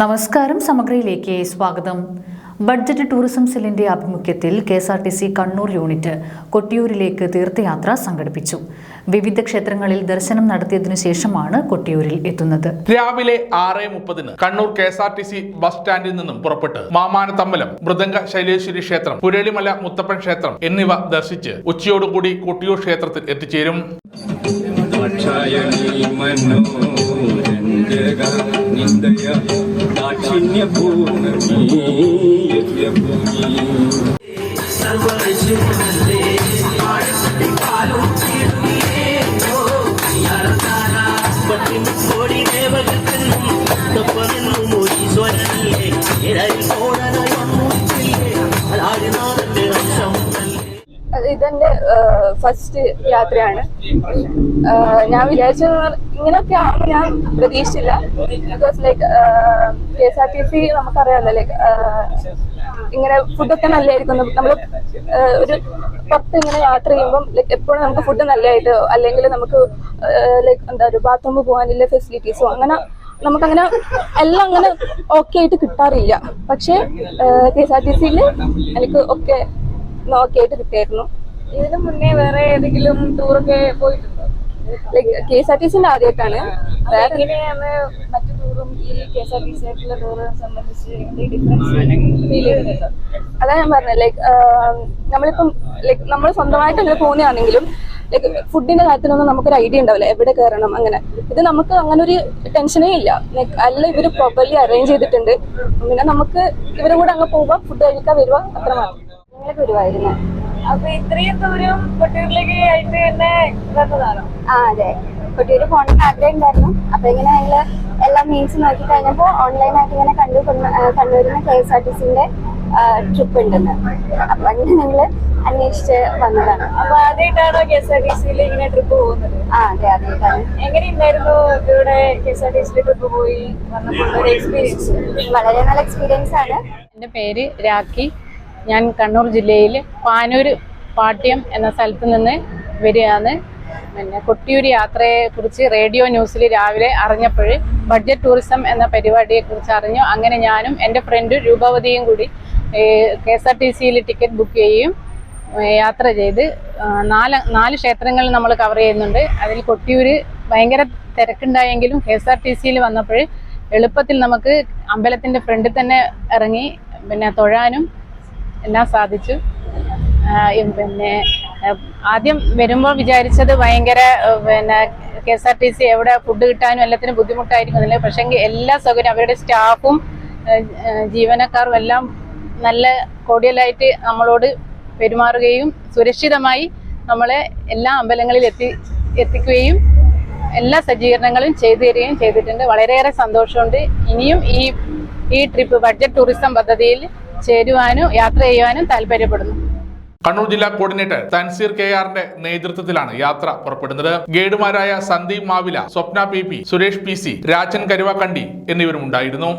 നമസ്കാരം സമഗ്രയിലേക്ക് സ്വാഗതം. Budget tourism സെല്ലിന്റെ ആഭിമുഖ്യത്തിൽ K S R T C Kannur unit കൊട്ടിയൂരിലേക്ക് തീർത്ഥയാത്ര സംഘടിപ്പിച്ചു. വിവിധ ക്ഷേത്രങ്ങളിൽ ദർശനം നടത്തിയതിനു ശേഷമാണ് കൊട്ടിയൂരിൽ എത്തുന്നത്. രാവിലെ ആറ് മുപ്പതിന് Kannur K S R T C bus സ്റ്റാൻഡിൽ നിന്നും പുറപ്പെട്ട് മാമാനത്തമ്പലം മൃദംഗ ശൈലേശ്വരി ക്ഷേത്രം പുരളിമല മുത്തപ്പൻ ക്ഷേത്രം എന്നിവ ദർശിച്ച് ഉച്ചയോടുകൂടി കൊട്ടിയൂർ ക്ഷേത്രത്തിൽ എത്തിച്ചേരും. നിന്ദയ. കാഠിന്യഭൂമി യജ്ഞഭൂമി സർവജീവനല്ലേ പട്ടിമുടി ദേവകത്തിനും തപ്പനെന്നും ഈശ്വരനിലെ ഇടയിൽ പോട ഇതെന്റെ ഫസ്റ്റ് യാത്രയാണ്. ഞാൻ വിചാരിച്ചത് ഇങ്ങനെയൊക്കെ ആവുമ്പോൾ ഞാൻ പ്രതീക്ഷിച്ചില്ല. Because like K S R T C നമുക്കറിയാമല്ലോ ലൈക്ക് ഇങ്ങനെ ഫുഡൊക്കെ നല്ലതായിരിക്കും നമ്മൾ ഒരു പുറത്ത് ഇങ്ങനെ യാത്ര ചെയ്യുമ്പോൾ ലൈക്ക് എപ്പോഴും നമുക്ക് ഫുഡ് നല്ലതായിട്ട് അല്ലെങ്കിൽ നമുക്ക് ലൈക്ക് എന്താ ഒരു ബാത്റൂമിൽ പോകാനുള്ള ഫെസിലിറ്റീസോ അങ്ങനെ നമുക്കങ്ങനെ എല്ലാം അങ്ങനെ ഓക്കെ ആയിട്ട് കിട്ടാറില്ല. പക്ഷേ കെ എസ് ആർ ടി സിയിൽ എനിക്ക് ഒക്കെ ഓക്കെ ആയിട്ട് കിട്ടിയായിരുന്നു. ഇതിനു മുന്നേ വേറെ ഏതെങ്കിലും ടൂറൊക്കെ പോയിട്ടുണ്ടോ? Like K S R T സിന്റെ ആദ്യമായിട്ടാണ്. എങ്ങനെയാണ് മറ്റു ടൂറും ഈ K S R T C ആയിട്ടുള്ള ടൂറ് സംബന്ധിച്ച് ഡിഫറൻസ് ഫീൽ ചെയ്യുന്നുണ്ടോ? അതാ ഞാൻ പറഞ്ഞത്. ലൈക്ക് നമ്മളിപ്പം ലൈക്ക് നമ്മൾ സ്വന്തമായിട്ട് അങ്ങനെ പോകുന്നതാണെങ്കിലും ലൈക്ക് ഫുഡിന്റെ കാര്യത്തിലൊന്നും നമുക്കൊരു ഐഡിയ ഉണ്ടാവില്ല. എവിടെ കയറണം അങ്ങനെ. ഇത് നമുക്ക് അങ്ങനെ ഒരു ടെൻഷനേ ഇല്ല. ലൈക്ക് അല്ല ഇവർ പ്രോപ്പർലി അറേഞ്ച് ചെയ്തിട്ടുണ്ട്. പിന്നെ നമുക്ക് ഇവരും കൂടെ അങ്ങ് പോവുക ഫുഡ് കഴിക്കാൻ വരുവാ അത്ര മാത്രം ഞങ്ങൾ ഗുരുവായിരുന്നു അപ്പൊ ഇത്രയും ദൂരം കൊട്ടിയൂരിലേക്ക് ആയിട്ട് തന്നെ വന്നതാണോ? ആ അതെ. കുട്ടിയൊരു പോകണമെന്ന് ആഗ്രഹം ഉണ്ടായിരുന്നു അപ്പൊ ഇങ്ങനെ ഞങ്ങൾ എല്ലാ മീൻസ് നോക്കി കഴിഞ്ഞപ്പോ ഓൺലൈനായിട്ട് ഇങ്ങനെ കണ്ടു. കണ്ടുവരുന്ന കെ എസ് ആർ ടി സിന്റെ ട്രിപ്പ് ഉണ്ടെന്ന്. അപ്പൊ അങ്ങനെ ഞങ്ങൾ അന്വേഷിച്ച് വന്നതാണ്. അപ്പൊ ആദ്യമായിട്ടാണോ കെ എസ് ആർ ടി സിയിൽ ഇങ്ങനെ ട്രിപ്പ് പോകുന്നത്? ആ അതെ ആദ്യമായിട്ടാണ്. എങ്ങനെയുണ്ടായിരുന്നു ഇവിടെ കെ എസ് ആർ ടി സിയിൽ ട്രിപ്പ് പോയി? വന്നപ്പോൾ എക്സ്പീരിയൻസ് വളരെ നല്ല എക്സ്പീരിയൻസ് ആണ്. എന്റെ പേര് രാഖി. ഞാൻ കണ്ണൂർ ജില്ലയിൽ പാനൂർ പാട്യം എന്ന സ്ഥലത്ത് നിന്ന് വരികയാണ്. പിന്നെ കൊട്ടിയൂർ യാത്രയെക്കുറിച്ച് റേഡിയോ ന്യൂസിൽ രാവിലെ അറിഞ്ഞപ്പോൾ ബഡ്ജറ്റ് ടൂറിസം എന്ന പരിപാടിയെക്കുറിച്ച് അറിഞ്ഞു. അങ്ങനെ ഞാനും എന്റെ ഫ്രണ്ട് രൂപവതിയും കൂടി കെ എസ് ആർ ടി സിയിൽ ടിക്കറ്റ് ബുക്ക് ചെയ്യുകയും യാത്ര ചെയ്ത് നാല് നാല് ക്ഷേത്രങ്ങൾ നമ്മൾ കവർ ചെയ്യുന്നുണ്ട്. അതിൽ കൊട്ടിയൂർ ഭയങ്കര തിരക്കുണ്ടായെങ്കിലും കെ എസ് ആർ ടി സിയിൽ വന്നപ്പോൾ എളുപ്പത്തിൽ നമുക്ക് അമ്പലത്തിന്റെ ഫ്രണ്ടിൽ തന്നെ ഇറങ്ങി പിന്നെ തൊഴാനും എല്ലാം സാധിച്ചു. പിന്നെ ആദ്യം വരുമ്പോൾ വിചാരിച്ചത് ഭയങ്കര പിന്നെ K S R T C എവിടെ ഫുഡ് കിട്ടാനും എല്ലാത്തിനും ബുദ്ധിമുട്ടായിരിക്കുന്നില്ല പക്ഷേ എല്ലാ സൗകര്യം അവരുടെ സ്റ്റാഫും ജീവനക്കാരും എല്ലാം നല്ല കോടിയലായിട്ട് നമ്മളോട് പെരുമാറുകയും സുരക്ഷിതമായി നമ്മളെ എല്ലാ അമ്പലങ്ങളിൽ എത്തി എത്തിക്കുകയും എല്ലാ സജ്ജീകരണങ്ങളും ചെയ്തു തരികയും ചെയ്തിട്ടുണ്ട്. വളരെയേറെ സന്തോഷമുണ്ട്. ഇനിയും ഈ ഈ ട്രിപ്പ് ബഡ്ജറ്റ് ടൂറിസം പദ്ധതിയിൽ ചേരുവാനും യാത്ര ചെയ്യുവാനും താല്പര്യപ്പെടുന്നു. കണ്ണൂർ ജില്ലാ കോർഡിനേറ്റർ തൻസീർ കെ ആറിന്റെ നേതൃത്വത്തിലാണ് യാത്ര പുറപ്പെടുന്നത്. ഗൈഡുമാരായ Sandeep Mavila Swapna P P Suresh P C Rajan Karuvakkandi എന്നിവരും ഉണ്ടായിരുന്നു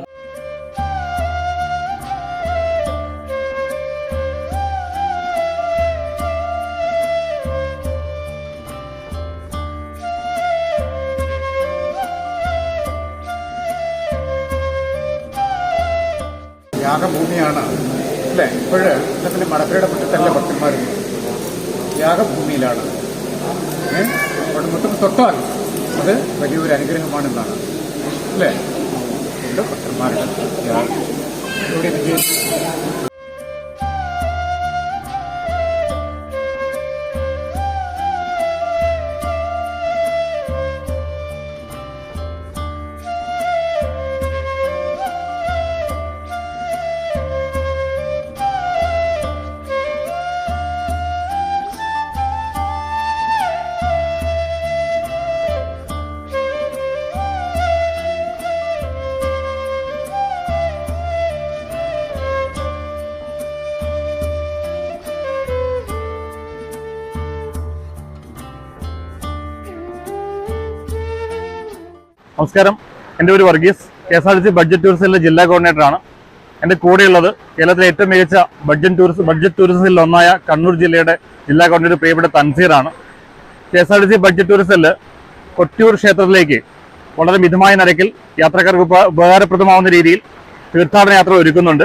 യാഗഭൂമിയാണ്. അല്ലേ? ഇപ്പോഴ് പിന്നെ മടക്കരയുടെ മുറ്റത്തല്ല ഭക്തന്മാർ യാഗഭൂമിയിലാണ്. അവിടെ മുറ്റം തൊട്ടാൽ അത് വലിയൊരു അനുഗ്രഹമാണെന്നാണ്. അല്ലേ? ഭക്തന്മാരുടെ ഇവിടെ വിജയിച്ചു നമസ്കാരം. എന്റെ പേര് Varghese. K S R T C budget ടൂറിസത്തിലെ ജില്ലാ കോർഡിനേറ്ററാണ്. എന്റെ കൂടെയുള്ളത് കേരളത്തിലെ ഏറ്റവും മികച്ച ബഡ്ജറ്റ് ടൂറിസം ബഡ്ജറ്റ് ടൂറിസത്തിൽ ഒന്നായ കണ്ണൂർ ജില്ലയുടെ ജില്ലാ കോർഡിനേറ്റർ പ്രിയപ്പെട്ട തൻസീറാണ്. K S R T C budget ടൂറിസത്തിൽ Kottiyoor ക്ഷേത്രത്തിലേക്ക് വളരെ മിതമായ നിരക്കിൽ യാത്രക്കാർക്ക് ഉപ- ഉപകാരപ്രദമാവുന്ന രീതിയിൽ തീർത്ഥാടന യാത്ര ഒരുക്കുന്നുണ്ട്.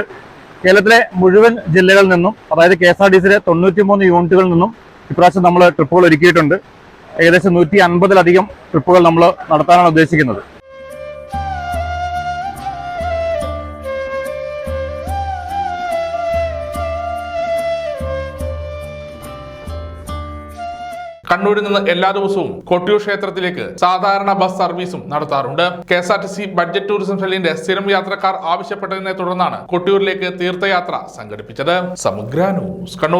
കേരളത്തിലെ മുഴുവൻ ജില്ലകളിൽ നിന്നും അതായത് കെ എസ് ആർ ടി സിയിലെ തൊണ്ണൂറ്റി മൂന്ന് യൂണിറ്റുകളിൽ നിന്നും ഇപ്രാവശ്യം നമ്മൾ ട്രിപ്പുകൾ ഒരുക്കിയിട്ടുണ്ട്. ഏകദേശം നൂറ്റി അൻപതിലധികം ട്രിപ്പുകൾ നമ്മൾ നടത്താനാണ് ഉദ്ദേശിക്കുന്നത്. കണ്ണൂരിൽ നിന്ന് എല്ലാ ദിവസവും കൊട്ടിയൂർ ക്ഷേത്രത്തിലേക്ക് സാധാരണ ബസ് സർവീസും നടത്താറുണ്ട്. K S R T C budget tourism സെല്ലിന്റെ സ്ഥിരം യാത്രക്കാർ ആവശ്യപ്പെട്ടതിനെ തുടർന്നാണ് കൊട്ടിയൂരിലേക്ക് തീർത്ഥയാത്ര സംഘടിപ്പിച്ചത്. സമുദ്ര ന്യൂസ് കണ്ണൂർ.